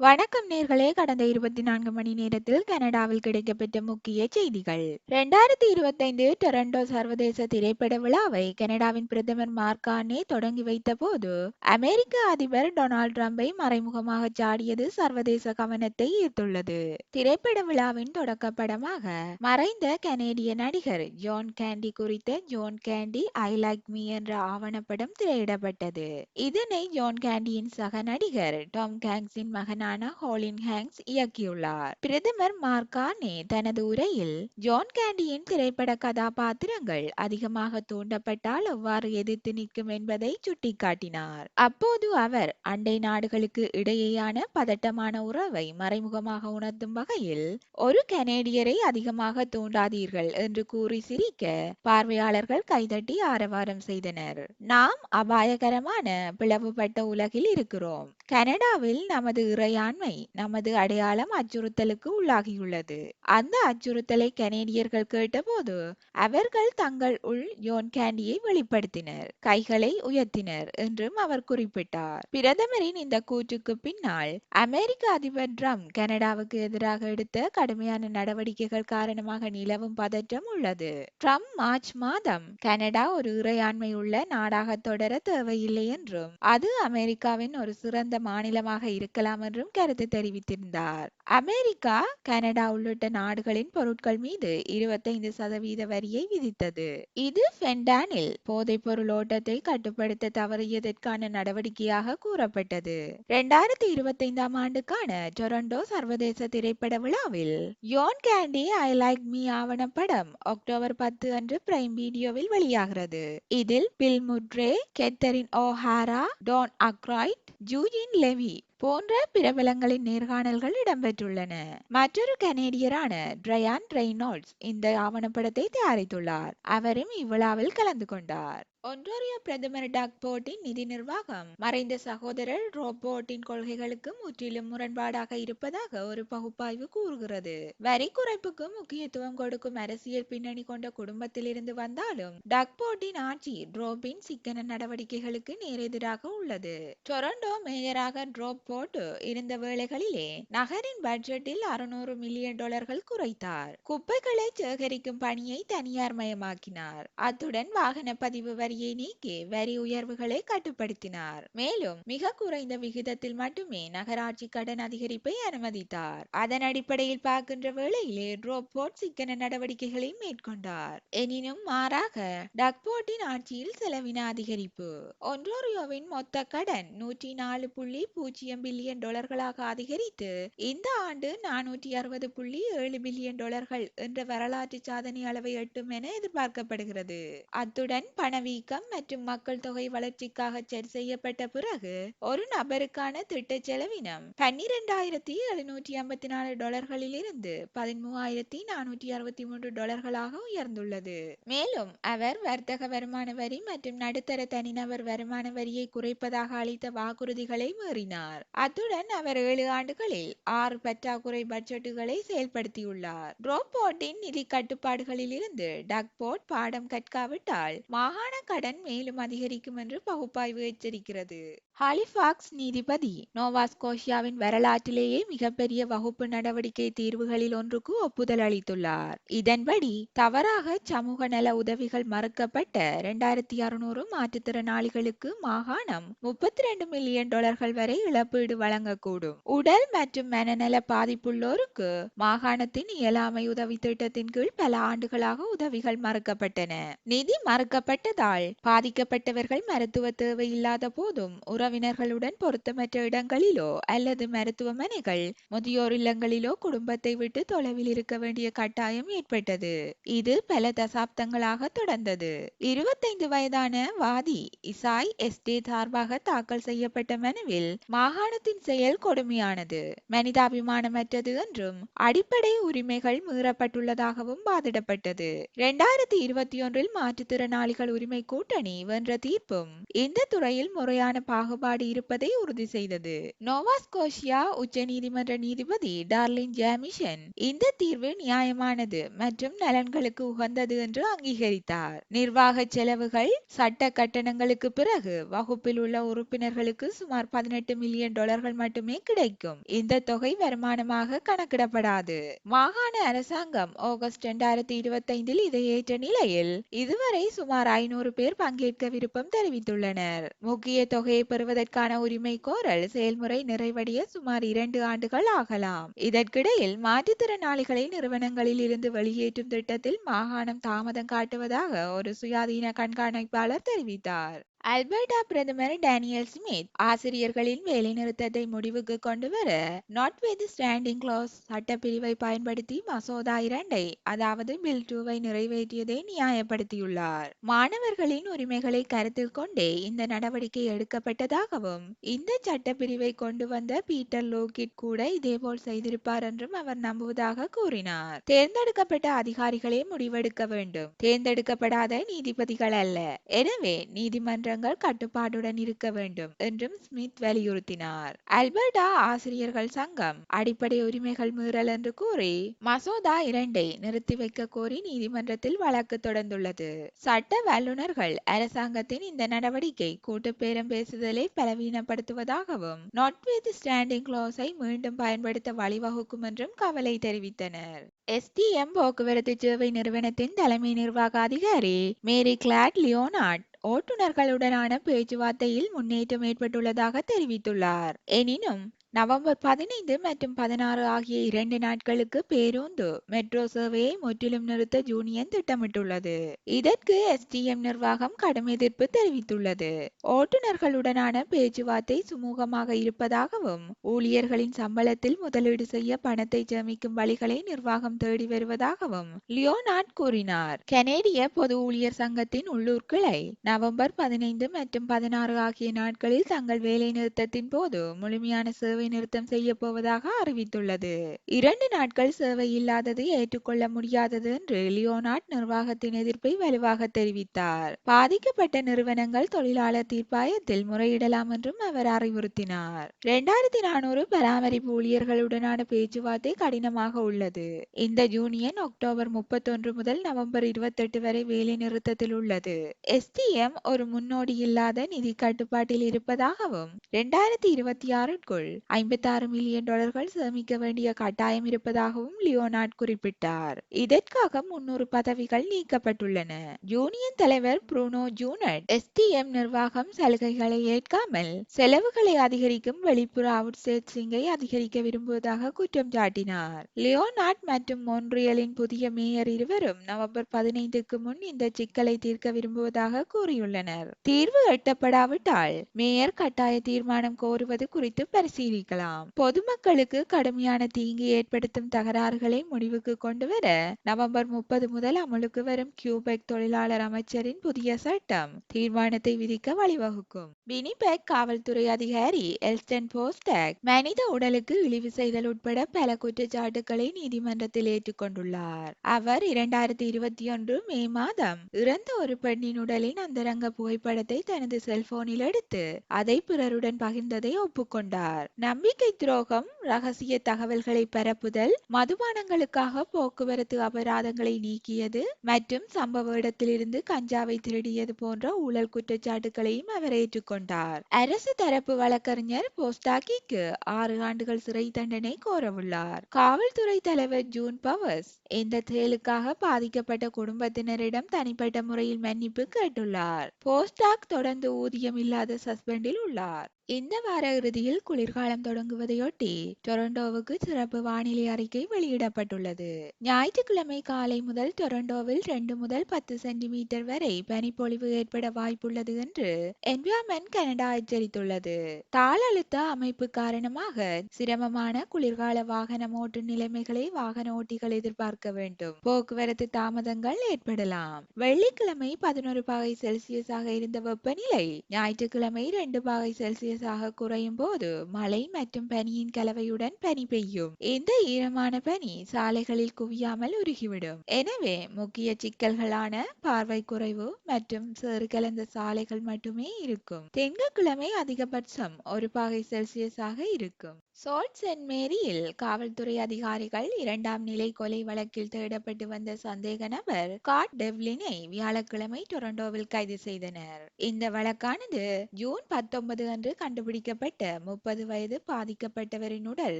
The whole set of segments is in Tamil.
வணக்கம் நேர்களே. கடந்த இருபத்தி நான்கு மணி நேரத்தில் கனடாவில் கிடைக்கப்பெற்ற முக்கிய செய்திகள். இரண்டாயிரத்தி இருபத்தைந்து டொரண்டோ சர்வதேச திரைப்பட விழாவை கனடாவின் பிரதமர் மார்கானே தொடங்கி வைத்த போது அமெரிக்க அதிபர் டொனால்ட் ட்ரம்பை மறைமுகமாக சாடியது சர்வதேச கவனத்தை ஈர்த்துள்ளது. திரைப்பட விழாவின் தொடக்க படமாக மறைந்த கனேடிய நடிகர் ஜோன் கேண்டி குறித்த John Candy I like me என்ற ஆவணப்படம் திரையிடப்பட்டது. இதனை ஜோன் கேண்டியின் சக நடிகர் டாம் கேங்ஸின் மகனான ஹோலின் ஹேங்ஸ் இயக்கியுள்ளார். பிரதமர் மார்கானே தனது உரையில் ஜான் கேண்டியின் திரைப்பட கதாபாத்திரங்கள் அதிகமாக தூண்டப்பட்டால் எவ்வாறு எதிர்த்து நிற்கும் என்பதை சுட்டிக்காட்டினார். அப்போது அவர் அண்டை நாடுகளுக்கு இடையேயான பதட்டமான உறவை மறைமுகமாக உணர்த்தும் வகையில் ஒரு கனேடியரை அதிகமாக தூண்டாதீர்கள் என்று கூறி சிரிக்க பார்வையாளர்கள் கைதட்டி ஆரவாரம் செய்தனர். நாம் அபாயகரமான பிளவுபட்ட உலகில் இருக்கிறோம். கனடாவில் நமது இறையாண்மை நமது அடையாளம் அச்சுறுத்தலுக்கு உள்ளாகியுள்ளது. அந்த அச்சுறுத்தலை கனேடியர்கள் கேட்டபோது அவர்கள் தங்கள் உள் யோன் கேண்டியை வெளிப்படுத்தினர் கைகளை உயர்த்தினர் என்றும் அவர் குறிப்பிட்டார். பிரதமரின் இந்த கூற்றுக்கு பின்னால் அமெரிக்க அதிபர் ட்ரம்ப் கனடாவுக்கு எதிராக எடுத்த கடுமையான நடவடிக்கைகள் காரணமாக நிலவும் பதற்றம் உள்ளது. ட்ரம்ப் மார்ச் மாதம் கனடா ஒரு இறையாண்மை உள்ள நாடாக தொடர தேவையில்லை என்றும் அது அமெரிக்காவின் ஒரு சிறந்த மாநிலமாக இருக்கலாம் என்றும் கருத்து தெரிவித்திருந்தார். அமெரிக்கா கனடா உள்ளிட்ட நாடுகளின் பொருட்கள் மீது இருபத்தைந்து சதவீத வரியை விதித்தது. இது ஃபென்டானில் போதைப் பொருள் ஓட்டத்தை கட்டுப்படுத்த தவறியதற்கான நடவடிக்கையாக கூறப்பட்டது. இரண்டாயிரத்தி இருபத்தைந்தாம் ஆண்டுக்கான டொரண்டோ சர்வதேச திரைப்பட விழாவில் John Candy I like me ஆவணப்படம் அக்டோபர் பத்து அன்று பிரைம் வீடியோவில் வெளியாகிறது. இதில் Bill Murray Catherine O'Hara Dan Aykroyd Eugene Levy போன்ற பிரபலங்களின் நேர்காணல்கள் இடம்பெற்றுள்ளன. மற்றொரு கனேடியரான ட்ரையான் ரெய்னால்ட்ஸ் இந்த ஆவணப்படத்தை தயாரித்துள்ளார். அவரும் இவ்விழாவில் கலந்து கொண்டார். ஒன்றாரியோ பிரதமர் டாக் போர்ட்டின் நிதி நிர்வாகம். மறைந்த சகோதரர் ரோபோட்டின் கொள்கைகளுக்கு முற்றிலும் முரண்பாடாக இருப்பதாக ஒரு பகுப்பாய்வு கூறுகிறது. வரி குறைப்புக்கு முக்கியத்துவம் கொடுக்கும் அரசியல் பின்னணி கொண்ட குடும்பத்திலிருந்து வந்தாலும் டக் போர்ட்டின் ஆட்சி ட்ரோபின் சிக்கன நடவடிக்கைகளுக்கு நேரெதிராக உள்ளது. டொரண்டோ மேயராக ட்ரோப் போர்ட் இருந்த வேளைகளிலே நகரின் பட்ஜெட்டில் அறுநூறு மில்லியன் டாலர்கள் குறைத்தார். குப்பைகளை சேகரிக்கும் பணியை தனியார் மயமாக்கினார் அத்துடன் வாகன பதிவு வரியை நீக்கி வரி உயர்வுகளை கட்டுப்படுத்தினார். மேலும் மிக குறைந்த விகிதத்தில் மட்டுமே நகராட்சி கடன் அதிகரிப்பை அனுமதித்தார். அதன் அடிப்படையில் பார்க்கின்ற வேளையிலே ரோபோட் சிக்கன நடவடிக்கைகளை மேற்கொண்டார். எனினும் மாறாக டக்போர்ட்டின் ஆட்சியில் செலவின அதிகரிப்பு. ஒன்ரோரியோவின் மொத்த கடன் நூற்றி நாலு புள்ளி பூஜ்ஜியம் பில்லியன் டாலர்களாக அதிகரித்து இந்த ஆண்டு நானூற்றி அறுபது புள்ளி ஏழு பில்லியன் டாலர்கள் என்ற வரலாற்று சாதனை அளவை எட்டும் என எதிர்பார்க்கப்படுகிறது. அத்துடன் வீக்கம் மற்றும் மக்கள் தொகை வளர்ச்சிக்காக சரி செய்யப்பட்ட பிறகு ஒரு நபருக்கான திட்ட செலவினம் பன்னிரெண்டாயிரத்தி எழுநூற்றி ஐம்பத்தி நாலு டாலர்களிலிருந்து பதிமூவாயிரத்தி நானூற்றி அறுபத்தி மூன்று டாலர்களாக உயர்ந்துள்ளது. மேலும் அவர் வர்த்தக வருமான வரி மற்றும் நடுத்தர தனிநபர் வருமான வரியை குறைப்பதாக அளித்த வாக்குறுதிகளை மீறினார். அத்துடன் அவர் ஏழு ஆண்டுகளில் ஆறு பற்றாக்குறை பட்ஜெட்டுகளை செயல்படுத்தியுள்ளார். ரோபோட்டின் நிதி கட்டுப்பாடுகளில் இருந்து டக்போர்ட் பாடம் கற்காவிட்டால் மாகாண கடன் மேலும் அதிகரிக்கும் என்று பகுப்பாய்வு எச்சரிக்கிறது. ஹாலிஃபாக்ஸ் நீதிபதி நோவாஸ்கோஷியாவின் வரலாற்றிலேயே மிகப்பெரிய வகுப்பு நடவடிக்கை தீர்வுகளில் ஒன்றுக்கு ஒப்புதல் அளித்துள்ளார். இதன்படி தவறாக சமூக நல உதவிகள் மறுக்கப்பட்ட இரண்டாயிரத்தி அறுநூறு மாற்றுத்திறனாளிகளுக்கு மாகாணம் முப்பத்தி ரெண்டு மில்லியன் டாலர்கள் வரை இழப்பீடு வழங்கக்கூடும். உடல் மற்றும் மனநல பாதிப்புள்ளோருக்கு மாகாணத்தின் இயலாமை உதவி திட்டத்தின் கீழ் பல ஆண்டுகளாக உதவிகள் மறுக்கப்பட்டன. நிதி மறுக்கப்பட்டதால் பாதிக்கப்பட்டவர்கள் மருத்துவ தேவை இல்லாத போதும் உறவினர்களுடன் பொருத்தமற்ற இடங்களிலோ அல்லது மருத்துவமனைகள் முதியோர் இல்லங்களிலோ குடும்பத்தை விட்டு தொலைவில் இருக்க வேண்டிய கட்டாயம் ஏற்பட்டது. இது பல தசாப்தங்களாக தொடர்ந்தது. இருபத்தைந்து வயதான வாதி இசாய் எஸ்டே சார்பாக தாக்கல் செய்யப்பட்ட மனுவில் மாகாணத்தின் செயல் கொடுமையானது. மனிதாபிமானமற்றது என்றும் அடிப்படை உரிமைகள் மீறப்பட்டுள்ளதாகவும் வாதிடப்பட்டது. இரண்டாயிரத்தி இருபத்தி ஒன்றில் மாற்றுத்திறனாளிகள் உரிமை கூட்டணி வென்ற தீர்ப்பும் இந்த துறையில் முறையான பாகுபாடு இருப்பதை உறுதி செய்தது. நோவாஸ்கோஷியா உச்ச நீதிமன்ற நீதிபதி டார்லின் ஜாமிஷன் இந்த தீர்வு நியாயமானது மற்றும் நலன்களுக்கு உகந்தது என்று அங்கீகரித்தார். நிர்வாக செலவுகள் சட்ட கட்டணங்களுக்கு பிறகு வகுப்பில் உள்ள உறுப்பினர்களுக்கு சுமார் பதினெட்டு மில்லியன் டாலர்கள் மட்டுமே கிடைக்கும். இந்த தொகை வருமானமாக கணக்கிடப்படாது. மாகாண அரசாங்கம் ஆகஸ்ட் இரண்டாயிரத்தி இருபத்தி ஐந்தில் இதை ஏற்ற நிலையில் இதுவரை சுமார் ஐநூறு பேர் பங்கேற்க விருப்பம் தெரிவித்துள்ளனர். முக்கிய தொகையை பெறுவதற்கான உரிமை கோரல் செயல்முறை நிறைவடைய சுமார் இரண்டு ஆண்டுகள் ஆகலாம். இதற்கிடையில் மாற்றுத்திறனாளிகளை நிறுவனங்களில் இருந்து வெளியேற்றும் திட்டத்தில் மாகாணம் தாமதம் காட்டுவதாக ஒரு சுயாதீன கண்காணிப்பாளர் தெரிவித்தார். அல்பர்டா பிரதமர் டேனியல் ஸ்மித் ஆசிரியர்களின் வேலைநிறுத்தத்தை முடிவுக்கு கொண்டு வர நாட் வித் ஸ்டாண்டிங் கிளாஸ் சட்டப்பிரிவை பயன்படுத்தி மசோதா இரண்டை அதாவது பில் டூவை நிறைவேற்றியதை நியாயப்படுத்தியுள்ளார். மாணவர்களின் உரிமைகளை கருத்தில் கொண்டே இந்த நடவடிக்கை எடுக்கப்பட்டதாகவும் இந்த சட்டப்பிரிவை கொண்டு வந்த பீட்டர் லோகிட் கூட இதேபோல் செய்திருப்பார் என்றும் அவர் நம்புவதாக கூறினார். தேர்ந்தெடுக்கப்பட்ட அதிகாரிகளே முடிவெடுக்க வேண்டும். தேர்ந்தெடுக்கப்படாத நீதிபதிகள் அல்ல. எனவே நீதிமன்ற நீதிமன்றங்கள் கட்டுப்பாட்டுடன் இருக்க வேண்டும் என்றும் ஸ்மித் வலியுறுத்தினார். அல்பர்டா ஆசிரியர்கள் சங்கம் அடிப்படை உரிமைகள் மீறல் என்று கூறி மசோதா இரண்டை நிறுத்தி வைக்க கோரி நீதிமன்றத்தில் வழக்கு தொடர்ந்துள்ளது. சட்ட வல்லுநர்கள் அரசாங்கத்தின் இந்த நடவடிக்கை கூட்டு பேரம் பேசுதலை பலவீனப்படுத்துவதாகவும் நாட் வித் ஸ்டாண்டிங் கிளாஸை மீண்டும் பயன்படுத்த வழிவகுக்கும் என்றும் கவலை தெரிவித்தனர். எஸ்டிஎம் போக்குவரத்து சேவை நிறுவனத்தின் தலைமை நிர்வாக அதிகாரி மேரி கிளாட் லியோனார்ட் ஓட்டுநர்களுடனான பேச்சுவார்த்தையில் முன்னேற்றம் ஏற்பட்டுள்ளதாக தெரிவித்துள்ளார். எனினும் நவம்பர் பதினைந்து மற்றும் பதினாறு ஆகிய இரண்டு நாட்களுக்கு பேருந்து மெட்ரோ சேவையை முற்றிலும் நிறுத்த ஜூனியன் திட்டமிட்டுள்ளது. இதற்கு எஸ்டிஎம் நிர்வாகம் கடும் எதிர்ப்பு தெரிவித்துள்ளது. ஓட்டுநர்களுடனான பேச்சுவார்த்தை சுமூகமாக இருப்பதாகவும் ஊழியர்களின் சம்பளத்தில் முதலீடு செய்ய பணத்தை சேமிக்கும் வழிகளை நிர்வாகம் தேடி வருவதாகவும் லியோனார்ட் கூறினார். கனேடிய பொது ஊழியர் சங்கத்தின் உள்ளூர் கிளை நவம்பர் பதினைந்து மற்றும் பதினாறு ஆகிய நாட்களில் தங்கள் வேலை நிறுத்தத்தின் போது முழுமையான சேவை சேவை நிறுத்தம் செய்ய போவதாக அறிவித்துள்ளது. இரண்டு நாட்கள் சேவை இல்லாதது ஏற்றுக்கொள்ள முடியாதது என்று லியோனார்ட் நிர்வாகத்தின் எதிர்ப்பை வலுவாக தெரிவித்தார். பாதிக்கப்பட்ட நிறுவனங்கள் தொழிலாளர் தீர்ப்பாயத்தில் முறையிடலாம் என்றும் அவர் அறிவுறுத்தினார். இரண்டாயிரத்தி நானூறு பராமரிப்பு ஊழியர்களுடனான பேச்சுவார்த்தை கடினமாக உள்ளது. இந்த ஜூனியன் அக்டோபர் முப்பத்தொன்று முதல் நவம்பர் இருபத்தெட்டு வரை வேலை நிறுத்தத்தில் உள்ளது. எஸ்டிஎம் ஒரு முன்னோடி இல்லாத நிதி கட்டுப்பாட்டில் இருப்பதாகவும் இரண்டாயிரத்தி இருபத்தி ஆறுக்குள் ஐம்பத்தாறு மில்லியன் டாலர்கள் சேமிக்க வேண்டிய கட்டாயம் இருப்பதாகவும் லியோனார்ட் குறிப்பிட்டார். இதற்காக முன்னூறு பதவிகள் நீக்கப்பட்டுள்ளன. யூனியன் தலைவர் புரூனோ ஜூனட் எஸ்டிஎம் நிர்வாகம் சலுகைகளை ஏற்காமல் செலவுகளை அதிகரிக்கும் வெளிப்புற அவுட்சோர்சிங்கை அதிகரிக்க விரும்புவதாக குற்றம் சாட்டினார். லியோனார்ட் மற்றும் மொன்ரியலின் புதிய மேயர் இருவரும் நவம்பர் பதினைந்துக்கு முன் இந்த சிக்கலை தீர்க்க விரும்புவதாக கூறியுள்ளனர். தீர்வு எட்டப்படாவிட்டால் மேயர் கட்டாய தீர்மானம் கோருவது குறித்து பரிசீலி தெரிவிக்கலாம். பொதுமக்களுக்கு கடுமையான தீங்கு ஏற்படுத்தும் தகராறுகளை முடிவுக்கு கொண்டு வர நவம்பர் முப்பது முதல் அமலுக்கு வரும் கியூபெக் தொழிலாளர் அமைச்சரின் புதிய சட்டம் தீர்மானத்தை விதிக்க வழிவகுக்கும். வினிபெக் காவல்துறை அதிகாரி எல்ஸ்டன் போஸ்டாக் மனித உடலுக்கு இழிவு செய்தல் உட்பட பல குற்றச்சாட்டுகளை நீதிமன்றத்தில் ஏற்றுக்கொண்டுள்ளார். அவர் இரண்டாயிரத்தி இருபத்தி ஒன்று மே மாதம் இறந்த ஒரு பெண்ணின் உடலின் அந்தரங்க புகைப்படத்தை தனது செல்போனில் எடுத்து அதை பிறருடன் பகிர்ந்ததை ஒப்புக்கொண்டார். நம்பிக்கை துரோகம் ரகசிய தகவல்களை பரப்புதல் மதுபானங்களுக்காக போக்குவரத்து அபராதங்களை நீக்கியது மற்றும் சம்பவ இடத்திலிருந்து கஞ்சாவை திருடியது போன்ற ஊழல் குற்றச்சாட்டுகளையும் அவர் ஏற்றுக்கொண்டார். அரசு தரப்பு வழக்கறிஞர் போஸ்டாக்கிக்கு ஆறு ஆண்டுகள் சிறை தண்டனை கோரவுள்ளார். காவல்துறை தலைவர் ஜூன் பவர்ஸ் இந்த செயலுக்காக பாதிக்கப்பட்ட குடும்பத்தினரிடம் தனிப்பட்ட முறையில் மன்னிப்பு கேட்டுள்ளார்? போஸ்டாக் தொடர்ந்து ஊதியம் இல்லாத சஸ்பெண்டில் உள்ளார். இந்த வார இறுதியில் குளிர்காலம் தொடங்குவதையொட்டி டொரண்டோவுக்கு சிறப்பு வானிலை அறிக்கை வெளியிடப்பட்டுள்ளது. ஞாயிற்றுக்கிழமை காலை முதல் டொரண்டோவில் ரெண்டு முதல் பத்து சென்டிமீட்டர் வரை பனிப்பொழிவு ஏற்பட வாய்ப்புள்ளது என்று என்விரான்மெண்ட் கனடா எச்சரித்துள்ளது. தாளழுத்த அமைப்பு காரணமாக சிரமமான குளிர்கால வாகனம் ஓட்டும் நிலைமைகளை வாகன ஓட்டிகள் எதிர்பார்க்க வேண்டும். போக்குவரத்து தாமதங்கள் ஏற்படலாம். வெள்ளிக்கிழமை பதினோரு பாகை செல்சியஸாக இருந்த வெப்பநிலை ஞாயிற்றுக்கிழமை ரெண்டு பாகை செல்சியஸ் லேசாக குறையும் போது மழை மற்றும் பனியின் கலவையுடன் பனி பெய்யும். இந்த ஈரமான பனி சாலைகளில் குவியாமல் உருகிவிடும்? எனவே முக்கிய சிக்கல்களான பார்வை குறைவு மற்றும் சேறு கலந்த சாலைகள் மட்டுமே இருக்கும். திங்கட்கிழமை அதிகபட்சம் ஒரு பாகை செல்சியஸாக இருக்கும். சோல்ட் சென்ட் மேரியில் காவல்துறை அதிகாரிகள் இரண்டாம் நிலை கொலை வழக்கில் தேடப்பட்டு வந்த சந்தேக நபர் காட் டெவ்லினை வியாழக்கிழமை டொரண்டோவில் கைது செய்தனர். இந்த வழக்கானது ஜூன் பத்தொன்பது அன்று கண்டுபிடிக்கப்பட்ட முப்பது வயது பாதிக்கப்பட்டவரின் உடல்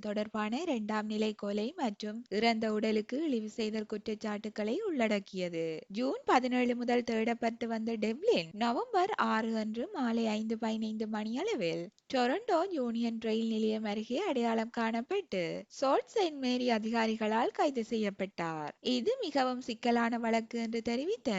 தொடர்பான இரண்டாம் நிலை கொலை மற்றும் இறந்த உடலுக்கு இழிவு செய்தல் குற்றச்சாட்டுகளை உள்ளடக்கியது. ஜூன் பதினேழு முதல் தேடப்பட்டு வந்த டெவ்லின் நவம்பர் ஆறு அன்று மாலை ஐந்து பதினைந்து மணியளவில் டொரண்டோ யூனியன் ரயில் நிலையம் அருகே அடையாளம் காணப்பட்டு சோல்ட் செயின்ட் மேரி அதிகாரிகளால் கைது செய்யப்பட்டார். இது மிகவும் சிக்கலான வழக்கு என்று தெரிவித்த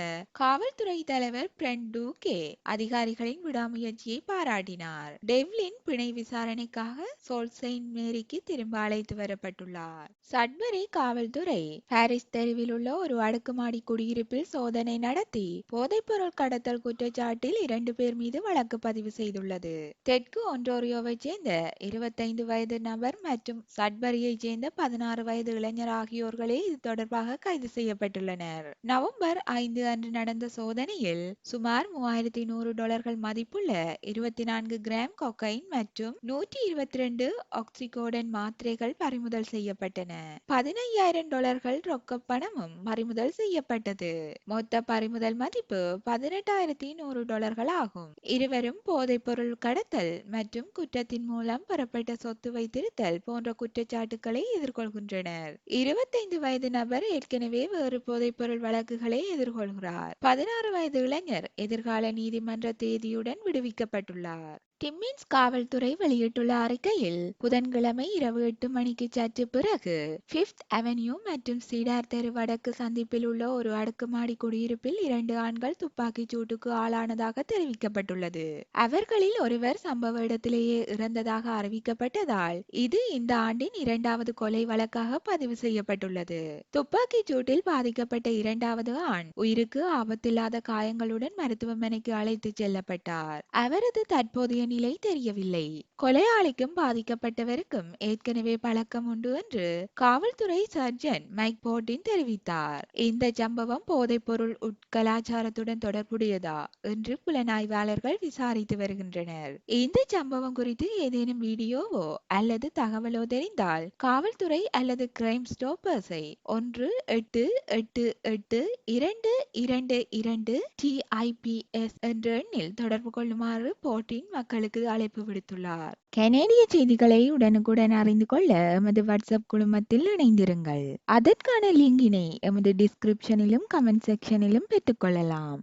காவல்துறை தலைவர் பிரண்ட் டூகே அதிகாரிகளின் விடாமுயற்சியை பாராட்டினார். டெவ்லின் பிணை விசாரணைக்காக சோல்ட் செயின்ட் மேரிக்கு திரும்ப அழைத்து வரப்பட்டுள்ளார். சட்பரி காவல்துறை பாரிஸ் தெருவில் உள்ள ஒரு அடுக்குமாடி குடியிருப்பில் சோதனை நடத்தி போதைப்பொருள் கடத்தல் குற்றச்சாட்டில் இரண்டு பேர் மீது வழக்கு பதிவு செய்துள்ளது. தெற்கு ஒன்டோரியோவை சேர்ந்த இருபத்தைந்து வயது நபர் மற்றும் சட்பரியை சேர்ந்த பதினாறு வயது இளைஞர் ஆகியோர்களே இது தொடர்பாக கைது செய்யப்பட்டுள்ளனர். நவம்பர் ஐந்து அன்று நடந்த சோதனையில் சுமார் மூவாயிரத்தி நூறு டாலர்கள் மதிப்புள்ள இருபத்தி நான்கு கிராம் கொக்கைன் மற்றும் நூற்றி இருபத்தி ரெண்டு ஆக்சிகோடன் மாத்திரைகள் பறிமுதல் செய்யப்பட்டன. பதினையாயிரம் டாலர்கள் ரொக்க பணமும் பறிமுதல் செய்யப்பட்டது. மொத்த பறிமுதல் மதிப்பு பதினெட்டாயிரத்தி நூறு டாலர்கள் ஆகும். இருவரும் போதைப்பொருள் கடத்தல் மற்றும் குற்றத்தின் மூலம் பெறப்பட்ட சொத்து வைத்திருத்தல் போன்ற குற்றச்சாட்டுகளை எதிர்கொள்கின்றனர். இருபத்தைந்து வயது நபர் ஏற்கனவே வேறு போதைப்பொருள் வழக்குகளை எதிர்கொள்கிறார். பதினாறு வயது இளைஞர் எதிர்கால நீதிமன்ற தேதியுடன் விடுவிக்கப்பட்டுள்ளார். டிம்மின்ஸ் காவல்துறை வெளியிட்டுள்ள அறிக்கையில் புதன்கிழமை இரவு எட்டு மணிக்கு சற்று பிறகு பிப்த் அவென்யூ மற்றும் சீடார் தெரு வடக்கு சந்திப்பில் உள்ள ஒரு அடுக்குமாடி குடியிருப்பில் இரண்டு ஆண்கள் துப்பாக்கிச் சூட்டுக்கு ஆளானதாக தெரிவிக்கப்பட்டுள்ளது. அவர்களில் ஒருவர் சம்பவ இடத்திலேயே இறந்ததாக அறிவிக்கப்பட்டதால் இது இந்த ஆண்டின் இரண்டாவது கொலை வழக்காக பதிவு செய்யப்பட்டுள்ளது. துப்பாக்கிச் சூட்டில் பாதிக்கப்பட்ட இரண்டாவது ஆண் உயிருக்கு ஆபத்தில்லாத காயங்களுடன் மருத்துவமனைக்கு அழைத்துச் செல்லப்பட்டார். அவரது தற்போதைய நிலை தெரியவில்லை. கொலையாளிக்கும் பாதிக்கப்பட்டவருக்கும் ஏற்கனவே பழக்கம் உண்டு என்று காவல்துறை சர்ஜன் மைக் போர்டின் தெரிவித்தார். இந்த சம்பவம் போதைப்பொருள் உட்கலாச்சாரத்துடன் தொடர்புடையதா என்று புலனாய்வாளர்கள் விசாரித்து வருகின்றனர். இந்த சம்பவம் குறித்து ஏதேனும் வீடியோவோ அல்லது தகவலோ தெரிந்தால் காவல்துறை அல்லது கிரைம் ஸ்டோப்பர்ஸை ஒன்று எட்டு எட்டு எட்டு இரண்டு இரண்டு இரண்டு டிஐபிஎஸ் என்ற எண்ணில் தொடர்பு கொள்ளுமாறு போர்டின் மக்களுக்கு அழைப்பு விடுத்துள்ளார். கனேடிய செய்திகளை உடனுக்குடன் அறிந்து கொள்ள எமது வாட்ஸ்அப் குழுமத்தில் இணைந்திருங்கள். அதற்கான லிங்கினை எமது டிஸ்கிரிப்ஷனிலும் கமெண்ட் செக்ஷனிலும் பெற்றுக்கொள்ளலாம்